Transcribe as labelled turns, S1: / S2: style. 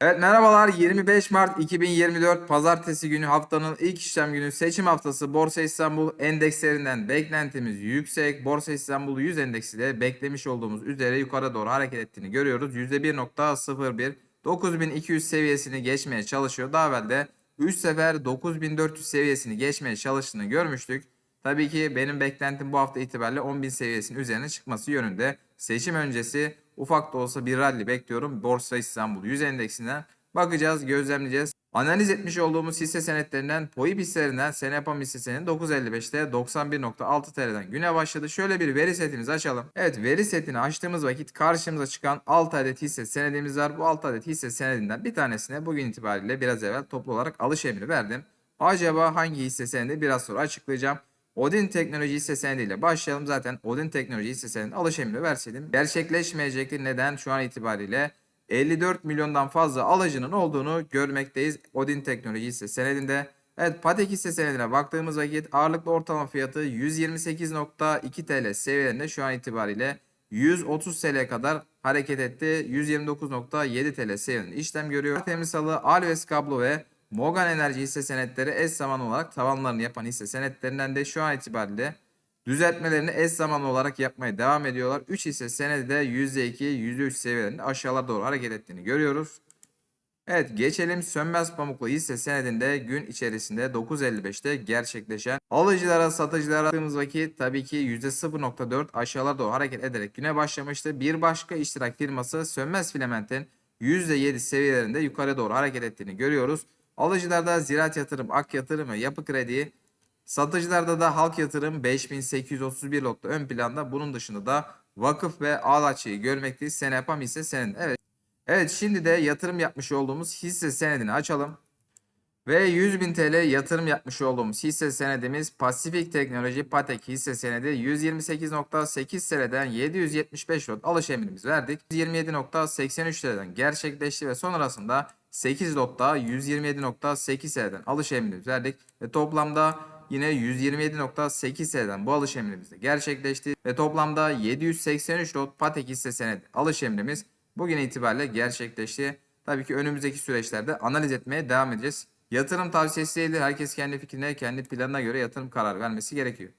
S1: Evet merhabalar 25 Mart 2024 Pazartesi günü haftanın ilk işlem günü seçim haftası Borsa İstanbul endekslerinden beklentimiz yüksek. Borsa İstanbul 100 endeksi de beklemiş olduğumuz üzere yukarı doğru hareket ettiğini görüyoruz. %1.01 9200 seviyesini geçmeye çalışıyor. Daha evvel de 3 sefer 9400 seviyesini geçmeye çalıştığını görmüştük. Tabii ki benim beklentim bu hafta itibariyle 10.000 seviyesinin üzerine çıkması yönünde. Seçim öncesi ufak da olsa bir rally bekliyorum. Borsa İstanbul 100 endeksinden bakacağız, gözlemleyeceğiz. Analiz etmiş olduğumuz hisse senetlerinden POİP hisselerinden Senepam hissesinin 9.55'te 91.6 TL'den güne başladı. Şöyle bir veri setimizi açalım. Evet veri setini açtığımız vakit karşımıza çıkan 6 adet hisse senedimiz var. Bu 6 adet hisse senedinden bir tanesine bugün itibariyle biraz evvel toplu olarak alış emri verdim. Acaba hangi hisse senedi biraz sonra açıklayacağım. Odin Teknoloji hisse senediyle başlayalım. Zaten Odin Teknoloji hisse senedinin alış emri verseydim gerçekleşmeyecekti. Neden? Şu an itibariyle 54 milyondan fazla alıcının olduğunu görmekteyiz. Odin Teknoloji hisse senedinde. Evet Patek hisse senedine baktığımız vakit ağırlıklı ortalama fiyatı 128.2 TL seviyelerinde şu an itibariyle 130 TL kadar hareket etti. 129.7 TL seviyelerinde işlem görüyor. Temiz salı Alves Kablo ve Morgan Enerji hisse senetleri eş zamanlı olarak tavanlarını yapan hisse senetlerinden de şu an itibariyle düzeltmelerini eş zamanlı olarak yapmaya devam ediyorlar. 3 hisse senedi de %2, %3 seviyelerinde aşağılara doğru hareket ettiğini görüyoruz. Evet geçelim Sönmez Pamuklu hisse senedinde gün içerisinde 9.55'te gerçekleşen alıcılara satıcılara baktığımız vakit tabii ki %0.4 aşağılara doğru hareket ederek güne başlamıştı. Bir başka iştirak firması Sönmez Filament'in %7 seviyelerinde yukarı doğru hareket ettiğini görüyoruz. Alıcılarda Ziraat Yatırım, Ak Yatırım ve Yapı Kredi, satıcılarda da Halk Yatırım 5831 lotta ön planda. Bunun dışında da Vakıf ve Ağlaççı'yı görmekteyiz. Senepam ise senin. Evet. Evet şimdi de yatırım yapmış olduğumuz hisse senedini açalım. Ve 100.000 TL yatırım yapmış olduğumuz hisse senedimiz Pasifik Teknoloji Patek hisse senedi 128.8 TL'den 775 lot alış emrimiz verdik. 127.83 TL'den gerçekleşti ve sonrasında 8 lotta 127.8 TL'den alış emrimiz verdik. Ve toplamda yine 127.8 TL'den bu alış emrimiz de gerçekleşti. Ve toplamda 783 lot Patek hisse senedi alış emrimiz bugün itibariyle gerçekleşti. Tabii ki önümüzdeki süreçlerde analiz etmeye devam edeceğiz. Yatırım tavsiyesi değil. Herkes kendi fikrine, kendi planına göre yatırım kararı vermesi gerekiyor.